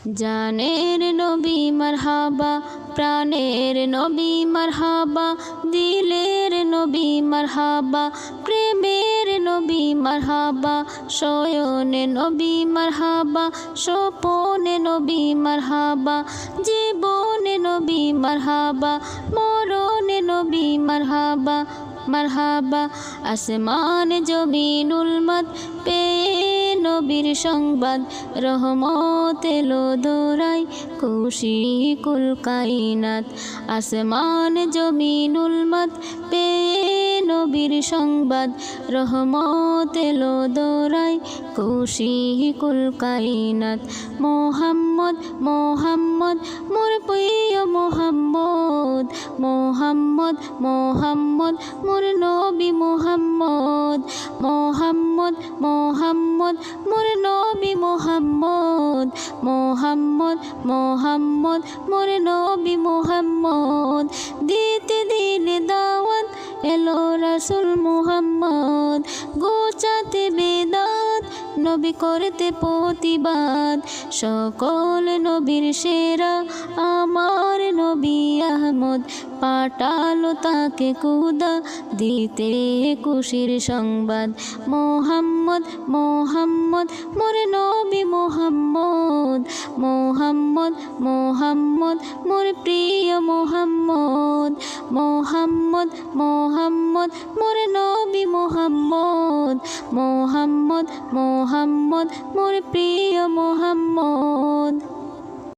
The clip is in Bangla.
জানের নবী মারহাবা, প্রাণের নবী মারহাবা, দিলের নবী মারহাবা, প্রেমের নবী মারহাবা, শয়নে নবী মারহাবা, স্বপনে নবী মারহাবা, জীবনে নবী মারহাবা, মরণে নবী মারহাবা মারহাবা, আসমান জমিনুল মত পেয়ে নবীর সংবাদ, রহমত এলো দোরাই খুশি কুল কাইনাত। আসমান জমিনুল মত পেয়ে নবীর সংবাদ, রহমত এলো দোরাই খুশি কুল কাইনাত। মোহাম্মদ মোহাম্মদ, মোর প্রিয় মোহাম্মদ মোহাম্মদ মোহাম্মদ, মোর নবী মোহাম্মদ। মোহাম্মদ মোহাম্মদ, মোর নবী মোহাম্মদ মোহাম্মদ মোহাম্মদ, মোর নবী মোহাম্মদ। দিতে দিলে দাওয়াত এলো রাসুল মোহাম্মদ। বেদাত নবী করতে প্রতিবাদ। সকল নবীর সেরা আমার নবী আহমদ পাঠালো তাকে কুদা, দিতে খুশির সংবাদ। মোহাম্মদ মোহাম্মদ, মোর নবী মোহাম্মদ। মোহাম্মদ মোহাম্মদ, মোর প্রিয় মোহাম্মদ। মোহাম্মদ মোহাম্মদ মোহাম্মদ মোর নবী মোহাম্মদ মোহাম্মদ মোহাম্মদ মোর প্রিয় মোহাম্মদ।